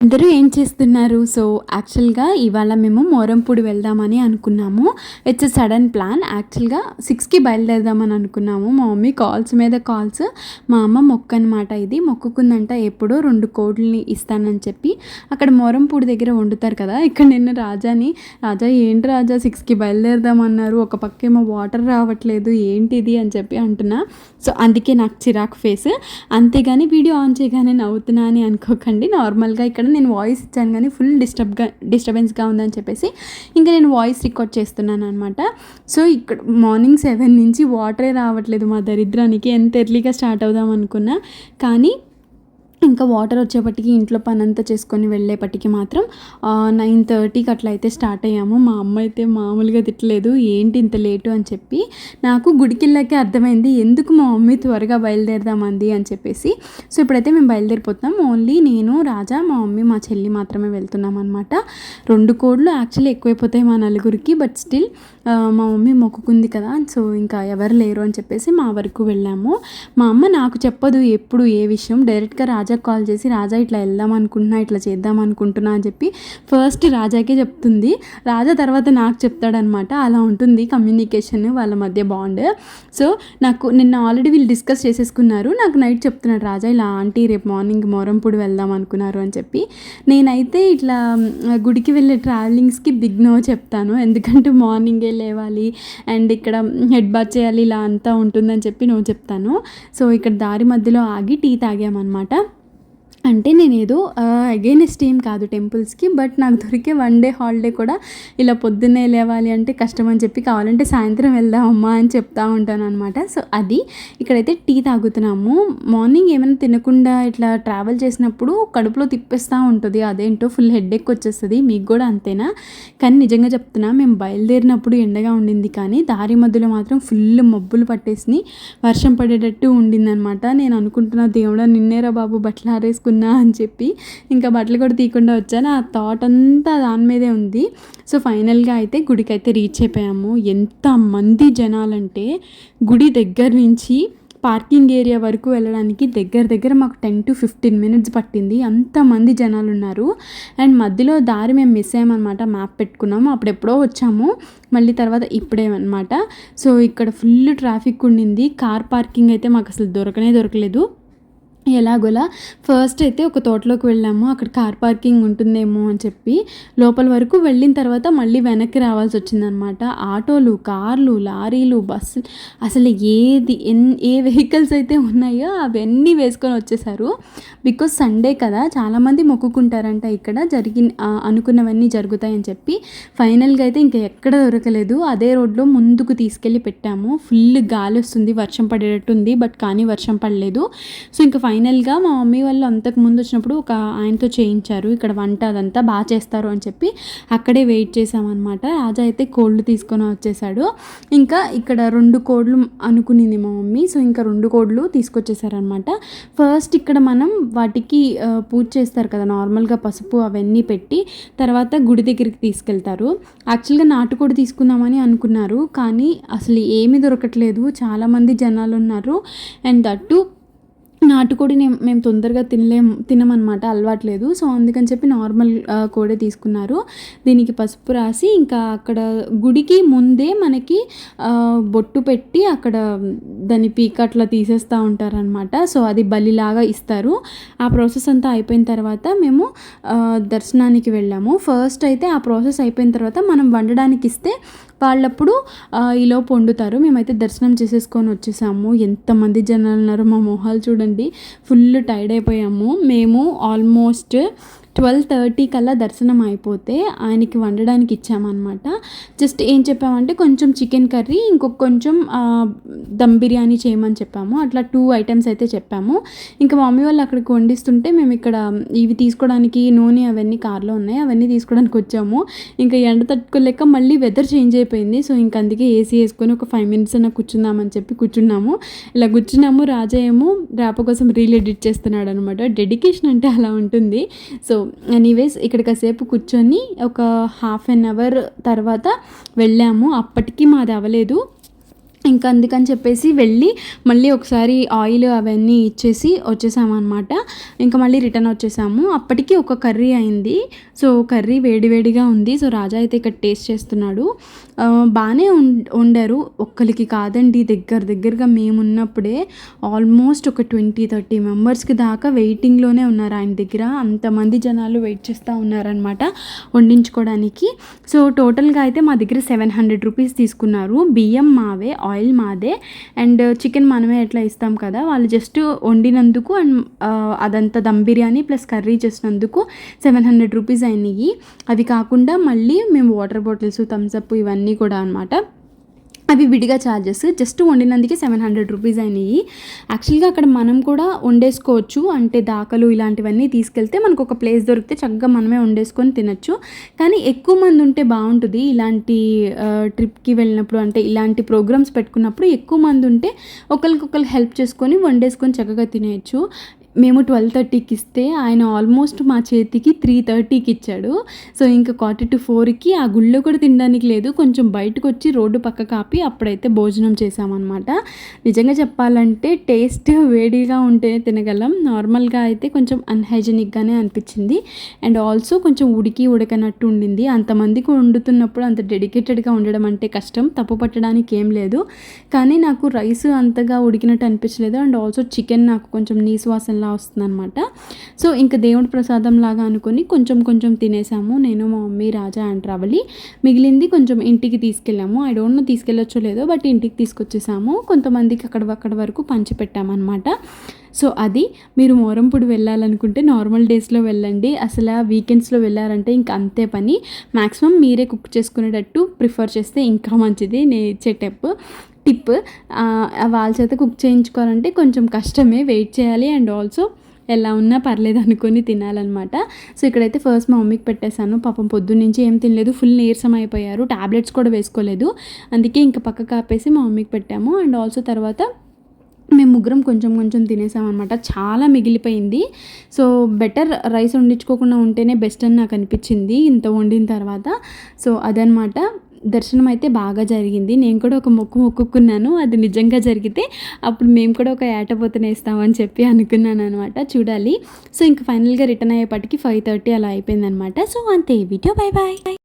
అందరూ ఏం చేస్తున్నారు? సో యాక్చువల్గా ఇవాళ మేము మోరంపూడి వెళ్దామని అనుకున్నాము. ఇట్స్ ఎ సడన్ ప్లాన్ యాక్చువల్గా సిక్స్కి బయలుదేరదామని అనుకున్నాము. మా మమ్మీ కాల్స్ మీద కాల్స్ మా అమ్మ మొక్క అనమాట ఇది. మొక్కుకుందంట ఎప్పుడో రెండు కోడ్లని ఇస్తానని చెప్పి. అక్కడ మోరంపూడి దగ్గర వండుతారు కదా. ఇక్కడ నిన్న రాజాని రాజా ఏంటి రాజా సిక్స్కి బయలుదేరదామన్నారు? ఒక పక్కేమో వాటర్ రావట్లేదు. ఏంటిది? అని చెప్పి అంటున్నా. సో అందుకే నాకు చిరాకు ఫేస్ అంతేగాని వీడియో ఆన్ చేయగానే నవ్వుతున్నా అని అనుకోకండి. నార్మల్గా ఇక్కడ నేను వాయిస్ ఇచ్చాను కానీ ఫుల్ డిస్టర్బ్గా డిస్టర్బెన్స్గా ఉందని చెప్పేసి ఇంకా నేను వాయిస్ రికార్డ్ చేస్తున్నాను అనమాట సో ఇక్కడ మార్నింగ్ సెవెన్ నుంచి వాటరే రావట్లేదు మా దరిద్రానికి. ఎంత ఎర్లీగా స్టార్ట్ అవుదాం అనుకున్నా. కానీ ఇంకా వాటర్ వచ్చేపటికి ఇంట్లో పని అంతా చేసుకొని వెళ్ళేపటికి మాత్రం నైన్ థర్టీకి అట్లా అయితే స్టార్ట్ అయ్యాము. మా అమ్మ అయితే మామూలుగా తిట్టలేదు ఏంటి ఇంత లేటు? అని చెప్పి నాకు గుడికిళ్ళకే అర్థమైంది ఎందుకు మా మమ్మీ త్వరగా బయలుదేరదామంది? అని చెప్పేసి సో ఇప్పుడైతే మేము బయలుదేరిపోతున్నాం. ఓన్లీ నేను రాజా మా మమ్మీ మా చెల్లి మాత్రమే వెళ్తున్నాం అనమాట రెండు కోడ్లు యాక్చువల్లీ ఎక్కువైపోతాయి మా నలుగురికి బట్ స్టిల్ మా మమ్మీ మొక్కుకుంది కదా సో ఇంకా ఎవరు లేరు అని చెప్పేసి మా వరకు వెళ్ళాము. మా అమ్మ నాకు చెప్పదు ఎప్పుడు ఏ విషయం డైరెక్ట్గా రాజా రాజాకి కాల్ చేసి రాజా ఇట్లా వెళ్దాం అనుకుంటున్నా ఇట్లా చేద్దాం అనుకుంటున్నా అని చెప్పి ఫస్ట్ రాజాకే చెప్తుంది. రాజా తర్వాత నాకు చెప్తాడనమాట. అలా ఉంటుంది కమ్యూనికేషన్ వాళ్ళ మధ్య బాండ్. సో నాకు నిన్న ఆల్రెడీ వీళ్ళు డిస్కస్ చేసేసుకున్నారు. నాకు నైట్ చెప్తున్నాడు రాజా ఇలా ఆంటీ రేపు మార్నింగ్ మోరంపూడి వెళ్దాం అనుకున్నారు అని చెప్పి. నేనైతే ఇట్లా గుడికి వెళ్ళే ట్రావెలింగ్స్కి బిగ్ నో చెప్తాను. ఎందుకంటే మార్నింగే లేవాలి అండ్ ఇక్కడ హెడ్ బాత్ చేయాలి ఇలా అంతా ఉంటుందని చెప్పి నువ్వు చెప్తాను. సో ఇక్కడ దారి మధ్యలో ఆగి టీ తాగామన్నమాట అంటే నేను ఏదో అగైనెస్ట్ ఏం కాదు టెంపుల్స్కి బట్ నాకు దొరికే వన్ డే హాలిడే కూడా ఇలా పొద్దున్నే లేవాలి అంటే కష్టం అని చెప్పి కావాలంటే సాయంత్రం వెళ్దామమ్మా అని చెప్తా ఉంటాను అనమాట సో అది ఇక్కడైతే టీ తాగుతున్నాము. మార్నింగ్ ఏమైనా తినకుండా ఇట్లా ట్రావెల్ చేసినప్పుడు కడుపులో తిప్పేస్తూ ఉంటుంది. అదేంటో ఫుల్ హెడ్ ఎక్ వచ్చేస్తుంది. మీకు కూడా అంతేనా? కానీ నిజంగా చెప్తున్నా మేము బయలుదేరినప్పుడు ఎండగా ఉండింది కానీ దారి మధ్యలో మాత్రం ఫుల్ మబ్బులు పట్టేసి వర్షం పడేటట్టు ఉండిందనమాట నేను అనుకుంటున్నా దేవుడా నిన్నేరా బాబు బట్టలు ఆరేసుకుని తీసుకున్నా అని చెప్పి ఇంకా బట్టలు కూడా తీయకుండా వచ్చాను. ఆ థాట్ అంతా దాని మీదే ఉంది. సో ఫైనల్గా అయితే గుడికి అయితే రీచ్ అయిపోయాము ఎంతమంది జనాలంటే గుడి దగ్గర నుంచి పార్కింగ్ ఏరియా వరకు వెళ్ళడానికి దగ్గర దగ్గర మాకు టెన్ టు ఫిఫ్టీన్ మినిట్స్ పట్టింది. అంతమంది జనాలు ఉన్నారు. అండ్ మధ్యలో దారి మేము మిస్ అయ్యామన్నమాట. మ్యాప్ పెట్టుకున్నాము. అప్పుడు ఎప్పుడో వచ్చాము. మళ్ళీ తర్వాత ఇప్పుడేమన్నమాట సో ఇక్కడ ఫుల్ ట్రాఫిక్ ఉండింది. కార్ పార్కింగ్ అయితే మాకు అసలు దొరకనే దొరకలేదు. ఎలాగోలా ఫస్ట్ అయితే ఒక తోటలోకి వెళ్ళాము. అక్కడ కార్ పార్కింగ్ ఉంటుందేమో అని చెప్పి లోపల వరకు వెళ్ళిన తర్వాత మళ్ళీ వెనక్కి రావాల్సి వచ్చిందనమాట. ఆటోలు కార్లు లారీలు బస్సు అసలు ఏది ఎన్ ఏ వెహికల్స్ అయితే ఉన్నాయో అవన్నీ వేసుకొని వచ్చేసారు. బికాస్ సండే కదా చాలామంది మొక్కుకుంటారంట ఇక్కడ జరిగి అనుకున్నవన్నీ జరుగుతాయని చెప్పి. ఫైనల్గా అయితే ఇంకా ఎక్కడ దొరకలేదు. అదే రోడ్లో ముందుకు తీసుకెళ్ళి పెట్టాము. ఫుల్ గాలి వస్తుంది వర్షం పడేటట్టుంది బట్ కానీ వర్షం పడలేదు. సో ఇంకా ఫైనల్ ఫైనల్గా మా మమ్మీ వాళ్ళు అంతకు ముందు వచ్చినప్పుడు ఒక ఆయనతో చేయించారు. ఇక్కడ వంట అదంతా బాగా చేస్తారు అని చెప్పి అక్కడే వెయిట్ చేసామన్నమాట రాజా అయితే కోళ్ళు తీసుకొని వచ్చేసాడు. ఇంకా ఇక్కడ రెండు కోళ్ళు అనుకునింది మా మమ్మీ. సో ఇంకా రెండు కోళ్ళు తీసుకొచ్చేసారనమాట ఫస్ట్ ఇక్కడ మనం వాటికి పూజ చేస్తారు కదా నార్మల్గా పసుపు అవన్నీ పెట్టి తర్వాత గుడి దగ్గరికి తీసుకెళ్తారు. యాక్చువల్గా నాటుకోడి తీసుకుందామని అనుకున్నారు. కానీ అసలు ఏమీ దొరకట్లేదు. చాలామంది జనాలు ఉన్నారు అండ్ దట్టు నాటుకోడిని మేము తొందరగా తినలేం తినమనమాట అలవాట్లేదు. సో అందుకని చెప్పి నార్మల్ కోడే తీసుకున్నారు. దీనికి పసుపు రాసి ఇంకా అక్కడ గుడికి ముందే మనకి బొట్టు పెట్టి అక్కడ దాని పీక అట్లా తీసేస్తూ ఉంటారనమాట సో అది బలిలాగా ఇస్తారు. ఆ ప్రాసెస్ అంతా అయిపోయిన తర్వాత మేము దర్శనానికి వెళ్ళాము. ఫస్ట్ అయితే ఆ ప్రాసెస్ అయిపోయిన తర్వాత మనం వండడానికి ఇస్తే వాళ్ళప్పుడు ఈలోపు వండుతారు మేమైతే దర్శనం చేసేసుకొని వచ్చేసాము. ఎంతమంది జనాలు ఉన్నారో మా మొహాలు చూడండి. ఫుల్ టైర్డ్ అయిపోయాము. మేము ఆల్మోస్ట్ ట్వెల్వ్ థర్టీ కల్లా దర్శనం అయిపోతే ఆయనకి వండడానికి ఇచ్చామన్నమాట. జస్ట్ ఏం చెప్పామంటే కొంచెం చికెన్ కర్రీ ఇంకొక కొంచెం దమ్ బిర్యానీ చేయమని చెప్పాము. అట్లా టూ ఐటమ్స్ అయితే చెప్పాము. ఇంకా మమ్మీ వాళ్ళు అక్కడికి వండిస్తుంటే మేము ఇక్కడ ఇవి తీసుకోవడానికి నూనె అవన్నీ కార్లో ఉన్నాయి అవన్నీ తీసుకోవడానికి వచ్చాము. ఇంకా ఎండ తట్టుకోలేక మళ్ళీ వెదర్ చేంజ్ అయిపోయింది. సో ఇంక అందుకే ఏసీ వేసుకొని ఒక ఫైవ్ మినిట్స్ అయినా కూర్చుందామని చెప్పి కూర్చున్నాము. ఇలా కూర్చున్నాము రాజా ఏమో ర్యాప కోసం రీల్ ఎడిట్ చేస్తున్నాడు అనమాట డెడికేషన్ అంటే అలా ఉంటుంది. సో ఎనీవేస్ ఇక్కడ కాసేపు కూర్చొని ఒక హాఫ్ అన్ అవర్ తర్వాత వెళ్ళాము. అప్పటికి మాది అవ్వలేదు. ఇంకా అందుకని చెప్పేసి వెళ్ళి మళ్ళీ ఒకసారి ఆయిల్ అవన్నీ ఇచ్చేసి వచ్చేసామన్నమాట. ఇంకా మళ్ళీ రిటర్న్ వచ్చేసాము. అప్పటికి ఒక కర్రీ అయింది. సో కర్రీ వేడివేడిగా ఉంది. సో రాజా అయితే ఇక్కడ టేస్ట్ చేస్తున్నాడు. బాగానే వండారు. ఒక్కరికి కాదండి దగ్గర దగ్గరగా మేము ఉన్నప్పుడే ఆల్మోస్ట్ ఒక ట్వంటీ థర్టీ మెంబర్స్కి దాకా వెయిటింగ్లోనే ఉన్నారు ఆయన దగ్గర. అంతమంది జనాలు వెయిట్ చేస్తూ ఉన్నారనమాట వండించుకోవడానికి సో టోటల్గా అయితే మా దగ్గర సెవెన్ హండ్రెడ్ రూపీస్ తీసుకున్నారు. బియ్యం మావే ఆయిల్ మాదే అండ్ చికెన్ మనమే ఎట్లా ఇస్తాం కదా వాళ్ళు జస్ట్ వండినందుకు అండ్ అదంతా అదంతా దమ్ బిర్యానీ ప్లస్ కర్రీ చేసినందుకు సెవెన్ హండ్రెడ్ రూపీస్ అయినాయి. అవి కాకుండా మళ్ళీ మేము వాటర్ బాటిల్స్ థమ్స్అప్ ఇవన్నీ కూడా అనమాట అవి విడిగా ఛార్జెస్ జస్ట్ వండినందుకే సెవెన్ హండ్రెడ్ రూపీస్ అయినాయి. యాక్చువల్గా అక్కడ మనం కూడా వండేసుకోవచ్చు. అంటే దాకలు ఇలాంటివన్నీ తీసుకెళ్తే మనకు ఒక ప్లేస్ దొరికితే చక్కగా మనమే వండేసుకొని తినచ్చు. కానీ ఎక్కువ మంది ఉంటే బాగుంటుంది. ఇలాంటి ట్రిప్కి వెళ్ళినప్పుడు అంటే ఇలాంటి ప్రోగ్రామ్స్ పెట్టుకున్నప్పుడు ఎక్కువ మంది ఉంటే ఒకరికొకరు హెల్ప్ చేసుకొని వండేసుకొని చక్కగా తినేయచ్చు. మేము ట్వెల్వ్ థర్టీకి ఇస్తే ఆయన ఆల్మోస్ట్ మా చేతికి త్రీ థర్టీకి ఇచ్చాడు. సో ఇంకా క్వార్టర్ టు ఫోర్కి ఆ గుళ్ళో కూడా తినడానికి లేదు. కొంచెం బయటకు వచ్చి రోడ్డు పక్క కాపి అప్పుడైతే భోజనం చేసామన్నమాట నిజంగా చెప్పాలంటే టేస్ట్ వేడిగా ఉంటేనే తినగలం. నార్మల్గా అయితే కొంచెం అన్హైజెనిక్గానే అనిపించింది. అండ్ ఆల్సో కొంచెం ఉడికి ఉడకనట్టు ఉండింది. అంతమందికి వండుతున్నప్పుడు అంత డెడికేటెడ్గా ఉండడం అంటే కష్టం. తప్పు పట్టడానికి ఏం లేదు. కానీ నాకు రైస్ అంతగా ఉడికినట్టు అనిపించలేదు. అండ్ ఆల్సో చికెన్ నాకు కొంచెం నీసు అలా వస్తుందన్నమాట. సో ఇంకా దేవుడి ప్రసాదం లాగా అనుకొని కొంచెం కొంచెం తినేసాము. నేను మా మమ్మీ రాజా అండ్ రవలి మిగిలింది కొంచెం ఇంటికి తీసుకెళ్ళాము. ఐ డోంట్ నో తీసుకెళ్ళొచ్చో లేదో బట్ ఇంటికి తీసుకొచ్చేసాము. కొంతమందికి అక్కడ అక్కడ వరకు పంచిపెట్టామన్నమాట సో అది మీరు మోరంపూడి వెళ్ళాలనుకుంటే నార్మల్ డేస్లో వెళ్ళండి. అసలు వీకెండ్స్లో వెళ్ళారంటే ఇంకా అంతే పని. మ్యాక్సిమం మీరే కుక్ చేసుకునేటట్టు ప్రిఫర్ చేస్తే ఇంకా మంచిది. నేను ఇచ్చే టిప్ వాళ్ళ చేత కుక్ చేయించుకోవాలంటే కొంచెం కష్టమే. వెయిట్ చేయాలి అండ్ ఆల్సో ఎలా ఉన్నా పర్లేదు అనుకొని తినాలన్నమాట. సో ఇక్కడైతే ఫస్ట్ మా మమ్మీకి పెట్టేశాను. పాపం పొద్దున్న నుంచి ఏం తినలేదు. ఫుల్ నీరసం అయిపోయారు. టాబ్లెట్స్ కూడా వేసుకోలేదు. అందుకే ఇంకా పక్కకు ఆపేసి మా మమ్మీకి పెట్టాము. అండ్ ఆల్సో తర్వాత మేము ముగ్గురం కొంచెం కొంచెం తినేసామన్నమాట. చాలా మిగిలిపోయింది. సో బెటర్ రైస్ వండించుకోకుండా ఉంటేనే బెస్ట్ అని నాకు అనిపించింది ఇంత వండిన తర్వాత. సో అదనమాట దర్శనం అయితే బాగా జరిగింది. నేను కూడా ఒక మొక్కు మొక్కుకున్నాను. అది నిజంగా జరిగితే అప్పుడు మేము కూడా ఒక ఏటపోతనే ఇస్తామని చెప్పి అనుకున్నాను అనమాట చూడాలి. సో ఇంకా ఫైనల్గా రిటర్న్ అయ్యేపటికి ఫైవ్ థర్టీ అలా అయిపోయిందనమాట సో అంతే. Video bye bye